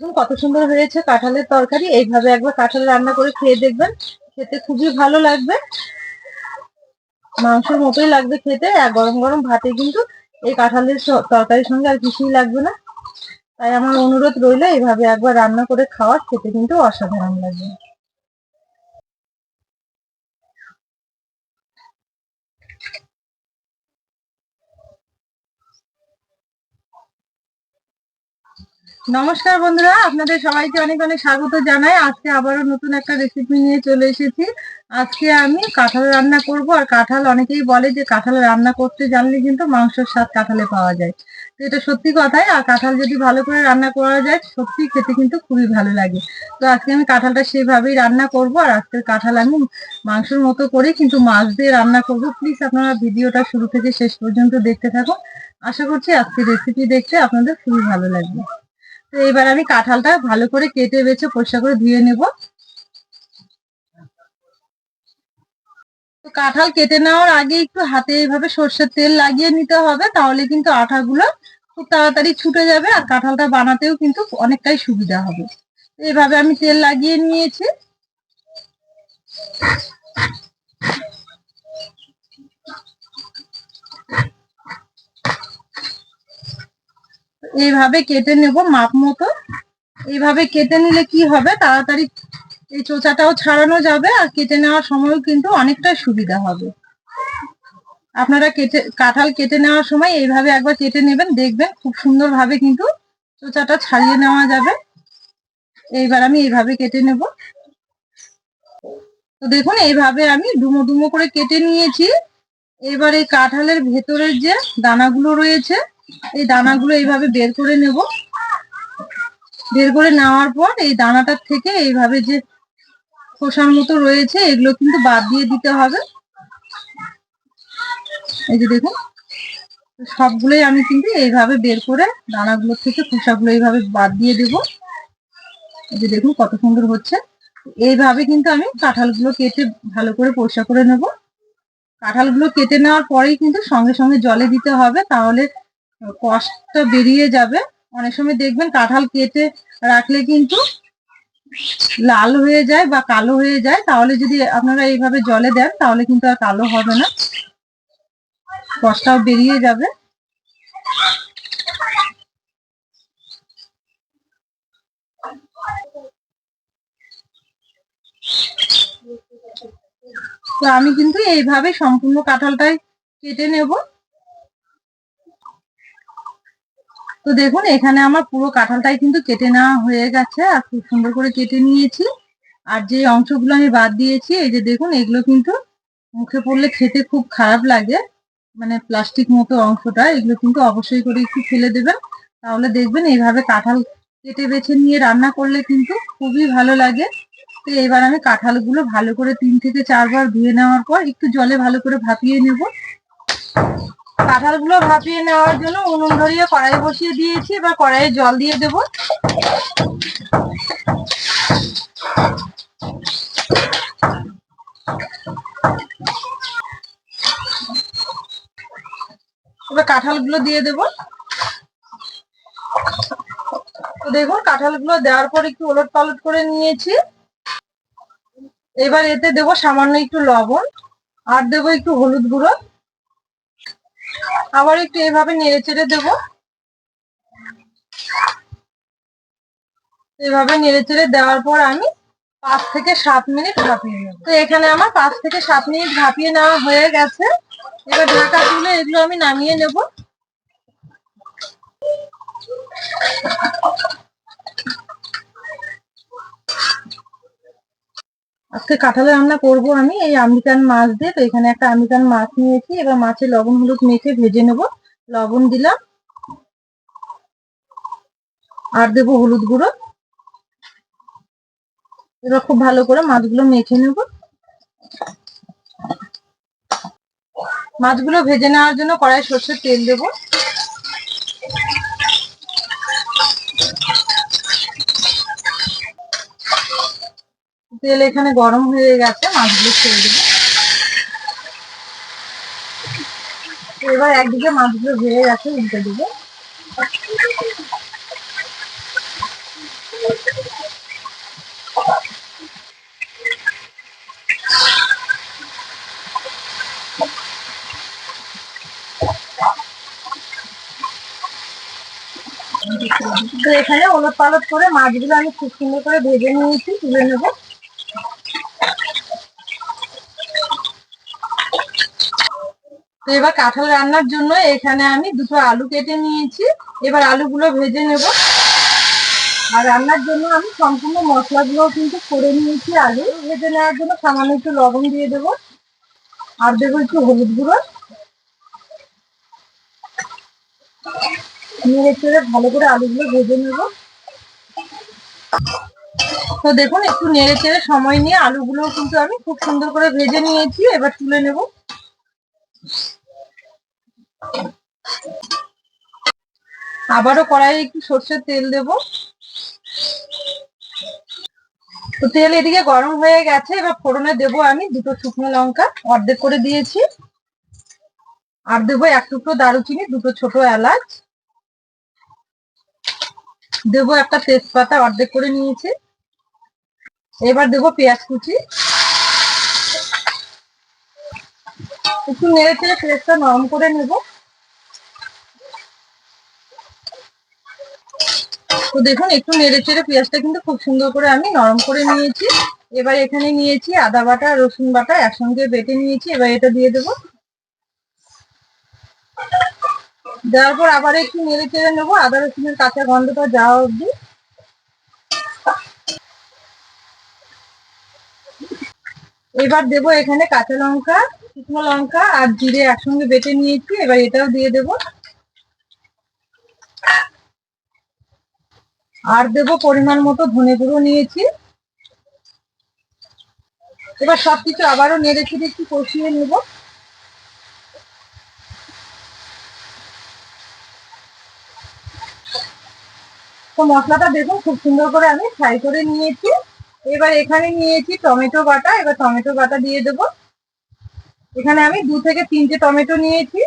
কত সুন্দর হয়েছে কাঁঠালের তরকারি। এইভাবে একবার কাঁঠাল রান্না করে খেয়ে দেখবেন। খেতে খুবই ভালো লাগবে। মাংসের মতোই লাগবে খেতে। আর গরম গরম ভাতে কিন্তু এই কাঁঠালের তরকারির সঙ্গে আর কিছুই লাগবে না। তাই আমার অনুরোধ রইল, এইভাবে একবার রান্না করে খাওয়ার। খেতে কিন্তু অসাধারণ লাগবে। নমস্কার বন্ধুরা, আপনাদের সবাইকে অনেক অনেক স্বাগত জানাই। আজকে আবারও নতুন একটা রেসিপি নিয়ে চলে এসেছি। আজকে আমি কাঁঠাল রান্না করব, আর কাঁঠাল অনেকেই বলে যে কাঁঠাল রান্না করতে জানলে কিন্তু মাংসের স্বাদ কাঁঠালে পাওয়া যায়। তো এটা সত্যি কথাই, আর কাঁঠাল যদি ভালো করে রান্না করা যায়, সত্যি খেতে কিন্তু খুবই ভালো লাগে। তো আজকে আমি কাঁঠালটা সেভাবেই রান্না করব, আর আজকের কাঁঠাল আমি মাংসের মতো করে কিন্তু মাছ দিয়ে রান্না করব। প্লিজ আপনারা ভিডিওটা শুরু থেকে শেষ পর্যন্ত দেখতে থাকুন। আশা করছি আজকের রেসিপি দেখতে আপনাদের খুবই ভালো লাগবে। তো এবার আমি কাঁঠালটা ভালো করে কেটে বেছে পরিষ্কার করে ধুয়ে নেব। তো কাঁঠাল কেটে নেওয়ার আগে একটু হাতে এইভাবে সর্ষের তেল লাগিয়ে নিতে হবে, তাহলে কিন্তু আঠাগুলো খুব তাড়াতাড়ি ছুটে যাবে আর কাঁঠালটা বানাতেও কিন্তু অনেকটাই সুবিধা হবে। এইভাবে আমি তেল লাগিয়ে নিয়েছি। এইভাবে কেটে নেব মাপ মতো। এইভাবে কেটে নিলে কি হবে? তাড়াতাড়ি এই চোচাটাও ছাড়ানো যাবে আর কেটে নেওয়ার সময়ও কিন্তু অনেকটা সুবিধা হবে। আপনারা কেটে, কাঁঠাল কেটে নেওয়ার সময় এইভাবে একবার কেটে নেবেন, দেখবেন খুব সুন্দরভাবে কিন্তু চোচাটা ছাড়িয়ে নেওয়া যাবে। এইবার আমি এইভাবে কেটে নেব। তো দেখুন, এইভাবে আমি ডুমো ডুমো করে কেটে নিয়েছি। এবার এই কাঁঠালের ভেতরের যে দানাগুলো রয়েছে এই দানাগুলো এইভাবে বের করে নেব। বের করে নেওয়ার পর এই দানাটার থেকে এইভাবে যে খোসার মতো রয়েছে, এগুলো কিন্তু বাদ দিয়ে দিতে হবে। এই যে দেখুন, সবগুলোই আমি কিন্তু এইভাবে বের করে দানাগুলোর থেকে খোসাগুলো এইভাবে বাদ দিয়ে দেব। এই যে দেখুন কত সুন্দর হচ্ছে। এইভাবে কিন্তু আমি কাঁঠালগুলো কেটে ভালো করে পরিষ্কার করে নেব। কাঁঠালগুলো কেটে নেওয়ার পরেই কিন্তু সঙ্গে সঙ্গে জলে দিতে হবে, তাহলে কষ্টটা বেরিয়ে যাবে। অনেক সময় দেখবেন কাঁঠাল কেটে রাখলে কিন্তু লাল হয়ে যায় বা কালো হয়ে যায়। তাহলে যদি আপনারা এইভাবে জলে দেন, তাহলে কিন্তু আর কালো হবে না। কষ্টটাও বেরিয়ে যাবে। তো আমি কিন্তু এইভাবে সম্পূর্ণ কাঁঠালটাই কেটে নেব। তো দেখুন, এখানে আমার পুরো কাঁঠালটাই কিন্তু কেটে নেওয়া হয়ে গেছে আর খুব সুন্দর করে কেটে নিয়েছি। আর যে অংশগুলো আমি বাদ দিয়েছি, এই যে দেখুন, এগুলো কিন্তু মুখে পড়লে খেতে খুব খারাপ লাগে। মানে প্লাস্টিক মতো অংশটা, এগুলো কিন্তু অবশ্যই করে একটু ফেলে দেবেন। তাহলে দেখবেন, এইভাবে কাঁঠাল কেটে বেছে নিয়ে রান্না করলে কিন্তু খুবই ভালো লাগে। তো এবার আমি কাঁঠালগুলো ভালো করে তিন থেকে চারবার ধুয়ে নেওয়ার পর একটু জলে ভালো করে ভাপিয়ে নেব। কাঁঠালগুলো ভাপিয়ে নেওয়ার জন্য উনুন ধরিয়ে কড়াই বসিয়ে দিয়েছি, এবার কড়াইয়ে জল দিয়ে দেব। এবার কাঁঠালগুলো দিয়ে দেব। দেখুন, কাঁঠালগুলো দেওয়ার পর একটু ওলট পালট করে নিয়েছি। এবার এতে দেব সামান্য একটু লবণ, আর দেবো একটু হলুদ গুঁড়ো। আবার একটু এভাবে নেড়ে চেড়ে দেবো। এভাবে নেড়ে চেড়ে দেওয়ার পর আমি পাঁচ থেকে সাত মিনিট ভাপিয়ে নেব। তো এখানে আমার পাঁচ থেকে সাত মিনিট ভাপিয়ে নেওয়া হয়ে গেছে। এবার ঢাকা তুলে এগুলো আমি নামিয়ে নেব। আজকে কাঁঠালে রান্না করব আমি, এই আমেরিকান মাছ দিয়ে। তো এখানে একটা আমেরিকান মাছ নিয়েছি, এবার মাছে লবণ হলুদ মেখে ভেজে নেব। লবণ দিলাম। আর দেবো হলুদ গুঁড়ো। এবার খুব ভালো করে মাছগুলো মেখে নেব। মাছগুলো ভেজে নেওয়ার জন্য কড়াই সর্ষের তেল দেব। তেল এখানে গরম হয়ে গেছে, মাছগুলো ছেড়ে দেবো। এবার একদিকে মাছগুলো ভেজে গেছে উল্টে দেবো। তো এখানে ওলট পালট করে মাছগুলো আমি খুব সুন্দর করে ভেজে নিয়েছি, তুলে নেব। তো এবার কাঁঠাল রান্নার জন্য এখানে আমি দুটো আলু কেটে নিয়েছি। এবার আলুগুলো ভেজে নেব। আর রান্নার জন্য আমি সম্পূর্ণ মশলাগুলো কিন্তু করে নিয়েছি আলু। ভেজে নেওয়ার জন্য সামান্য একটু লবণ দিয়ে দেবো। আর দেবো একটু হলুদ গুঁড়ো। নেড়ে চেড়ে ভালো করে আলুগুলো ভেজে নেব। তো দেখুন, একটু নেড়ে চেড়ে সময় নিয়ে আলুগুলো কিন্তু আমি খুব সুন্দর করে ভেজে নিয়েছি। এবার তুলে নেব। আবারও কড়াইয়ে একটু সর্ষের তেল দেব। তো তেল এদিকে গরম হয়ে গেছে, এবার ফোড়নে দেব আমি দুটো শুকনো লঙ্কা, অর্ধেক করে দিয়েছি। আর দেবো এক টুকরো দারুচিনি, দুটো ছোট এলাচ। দেবো একটা তেজপাতা, অর্ধেক করে নিয়েছি। এবার দেবো পেঁয়াজ কুচি। একটু নেড়ে চেড়ে পেঁয়াজটা নরম করে নেব। তো দেখুন, একটু নেড়ে চেড়ে পেঁয়াজটা কিন্তু খুব সুন্দর করে আমি নরম করে নিয়েছি। এবার এখানে নিয়েছি আদা বাটা, রসুন বাটা একসঙ্গে বেটে নিয়েছি। এবার এটা দিয়ে দেবো। দেওয়ার পর আবার একটু নেড়ে চেড়ে নেব। আদা, রসুনের কাঁচা গন্ধটা যাওয়া অব্দি এবার দেবো এখানে কাঁচা লঙ্কা শুকনো লঙ্কা আর জিরে একসঙ্গে বেটে নিয়েছি, এবার এটাও দিয়ে দেবো। আর দেবো পরিমাণ মতো ধনে গুঁড়ো নিয়েছি। এবার সবকিছু আবারও নেড়ে চেড়ে একটু কষিয়ে নেব। তো মশলাটা দেখুন খুব সুন্দর করে আমি ফ্রাই করে নিয়েছি। এবার এখানে নিয়েছি টমেটো বাটা, এবার টমেটো বাটা দিয়ে দেবো। এখানে আমি দু থেকে তিনটে টমেটো নিয়েছি।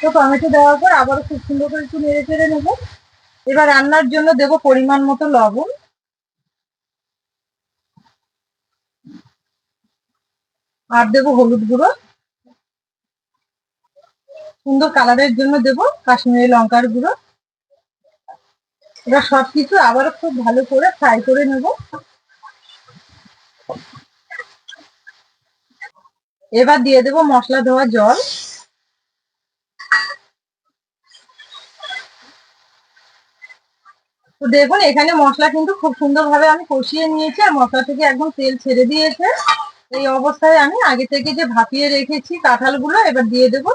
তো টমেটো দেওয়ার পর আবারও খুব সুন্দর করে একটু নেড়ে চেড়ে নেব। এবার রান্নার জন্য দেব পরিমাণ মতো লবণ। আর দেবো হলুদ গুঁড়ো। সুন্দর কালারের জন্য দেব কাশ্মীরি লঙ্কার গুঁড়ো। এবার সবকিছু আবারও খুব ভালো করে ফ্রাই করে নেব। এবার দিয়ে দেব মশলা ধোয়া জল। তো দেখুন, এখানে মশলা কিন্তু খুব সুন্দরভাবে আমি কষিয়ে নিয়েছি আর মশলা থেকে একদম তেল ছেড়ে দিয়েছে। এই অবস্থায় আমি আগে থেকে যে ভাপিয়ে রেখেছি কাঁঠালগুলো, এবার দিয়ে দেব।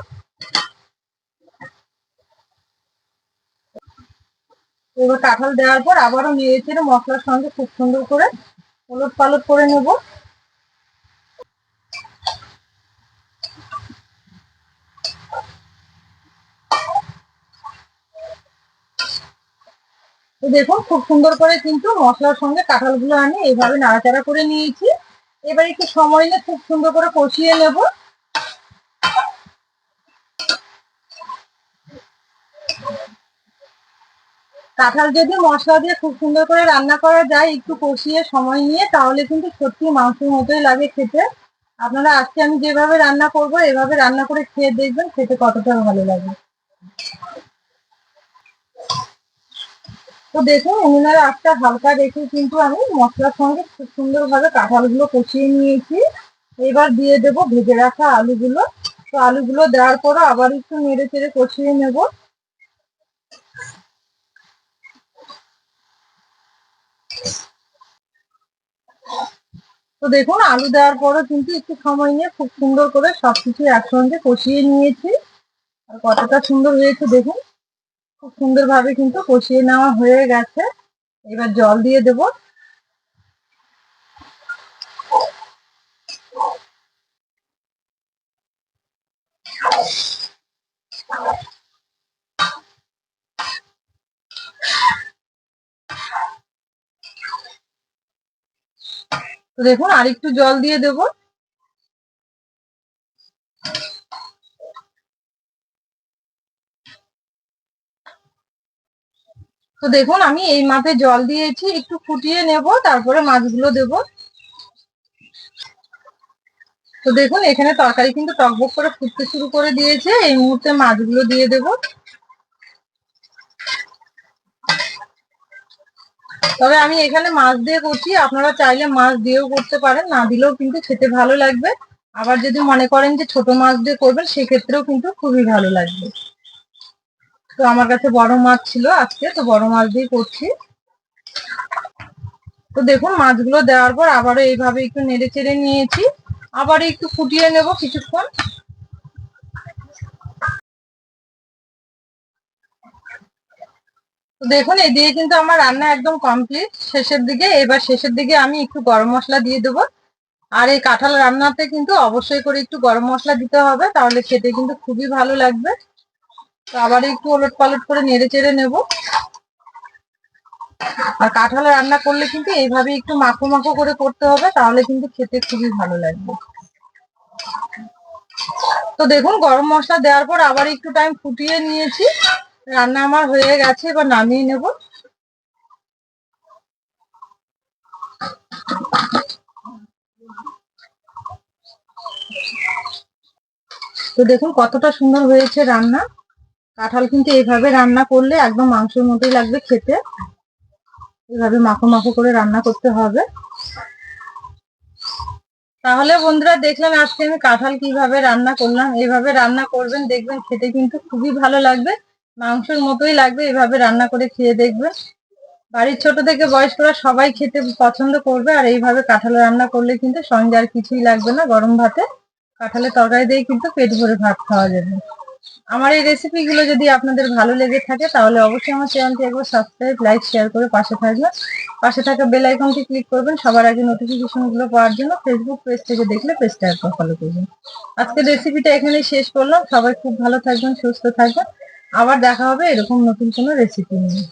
এবার কাঁঠাল দেওয়ার পর আবারও চেড়ে মশলার সঙ্গে খুব সুন্দর করে হলুদ পালট করে নেব। তো দেখুন, খুব সুন্দর করে কিন্তু মশলার সঙ্গে কাঁঠালগুলো আমি এইভাবে নাড়াচাড়া করে নিয়েছি। এবার একটু সময় নিয়ে খুব সুন্দর করে কষিয়ে নেব। কাঁঠাল যদি মশলা দিয়ে খুব সুন্দর করে রান্না করা যায়, একটু কষিয়ে সময় নিয়ে, তাহলে কিন্তু সত্যি মাংসের মতোই লাগে খেতে। আপনারা আজকে আমি যেভাবে রান্না করব, এভাবে রান্না করে খেয়ে দেখবেন, খেতে কতটা ভালো লাগে। তো দেখুন, উনুনের আটটা হালকা রেখে কিন্তু আমি মশলার সঙ্গে খুব সুন্দরভাবে কাঁঠালগুলো কষিয়ে নিয়েছি। এবার দিয়ে দেব ভেজে রাখা আলুগুলো। তো আলুগুলো দেওয়ার পরও আবার একটু নেড়ে চেড়ে কষিয়ে নেব। তো দেখুন, আলু দেওয়ার পরও কিন্তু একটু সময় নিয়ে খুব সুন্দর করে সবকিছু একসঙ্গে কষিয়ে নিয়েছি। আর কতটা সুন্দর হয়েছে দেখুন। খুব সুন্দরভাবে কিন্তু কষিয়ে নেওয়া হয়ে গেছে। এবার জল দিয়ে দেব। দেখুন আর একটু জল দিয়ে দেবো। তো দেখুন, আমি এই মাপে জল দিয়েছি, একটু ফুটিয়ে নেব, তারপরে মাছগুলো দেব। তো দেখুন, এখানে তরকারি কিন্তু টকবক করে ফুটতে শুরু করে দিয়েছে, এই মুহূর্তে মাছগুলো দিয়ে দেব। তবে আমি এখানে মাছ দিয়ে করছি, আপনারা চাইলে মাছ দিয়েও করতে পারেন, না দিলেও কিন্তু খেতে ভালো লাগবে। আবার যদি মনে করেন যে ছোট মাছ দিয়ে করবেন, সেক্ষেত্রেও কিন্তু খুবই ভালো লাগবে। তো আমার কাছে বড় মাছ ছিল আজকে, তো বড় মাছ দিয়ে করছি। তো দেখুন, মাছগুলো দেওয়ার পর আবারও এইভাবে একটু নেড়ে চেড়ে নিয়েছি। আবার একটু ফুটিয়ে নেব কিছুক্ষণ। তো দেখুন এদিকে কিন্তু আমার রান্না একদম কমপ্লিট। শেষের দিকে, এবার শেষের দিকে আমি একটু গরম মশলা দিয়ে দেবো। আর এই কাঁঠাল রান্নাতে কিন্তু অবশ্যই করে একটু গরম মশলা দিতে হবে, তাহলে খেতে কিন্তু খুবই ভালো লাগবে। আবার একটু ওলট পালট করে নেড়ে চেড়ে নেব। আর কাঁঠাল রান্না করলে কিন্তু এইভাবে একটু মাখো মাখো করে করতে হবে, তাহলে কিন্তু খেতে খুবই ভালো লাগবে। তো দেখুন, গরম মশলা দেওয়ার পর আবার একটু টাইম ফুটিয়ে নিয়েছি। রান্না আমার হয়ে গেছে, এবার নামিয়ে নেব। তো দেখুন, কতটা সুন্দর হয়েছে রান্না। কাঁঠাল কিন্তু এইভাবে রান্না করলে একদম মাংসের মতোই লাগবে খেতে। এভাবে মাখো মাখো করে রান্না করতে হবে। তাহলে বন্ধুরা, দেখলাম আজকে আমি কাঁঠাল কীভাবে রান্না করলাম। এইভাবে রান্না করবেন, দেখবেন খেতে কিন্তু খুবই ভালো লাগবে। মাংসের মতোই লাগবে, এভাবে রান্না করে খেয়ে দেখবেন। বাড়ির ছোট থেকে বয়স্করা সবাই খেতে পছন্দ করবে, আর এইভাবে কাঁঠাল রান্না করলে কিন্তু সঙ্গে আর কিছুই লাগবে না গরম ভাতে। কাঁঠালের তরকারি দিয়ে কিন্তু পেট ভরে ভাত খাওয়া যাবে। আমার এই রেসিপিগুলো যদি আপনাদের ভালো লেগে থাকে, তাহলে অবশ্যই আমার চ্যানেলটি একবার সাবস্ক্রাইব লাইক শেয়ার করে পাশে থাকবেন। পাশে থাকা বেল আইকনটি ক্লিক করবেন, সবার আগে নোটিফিকেশনগুলো পাওয়ার জন্য ফেসবুক পেজ থেকে দেখলে পেজটা একবার ফলো করবেন। আজকে রেসিপিটা এখানেই শেষ করলাম। সবাই খুব ভালো থাকবেন, সুস্থ থাকবেন। আবার দেখা হবে এরকম নতুন কোনো রেসিপি নিয়ে।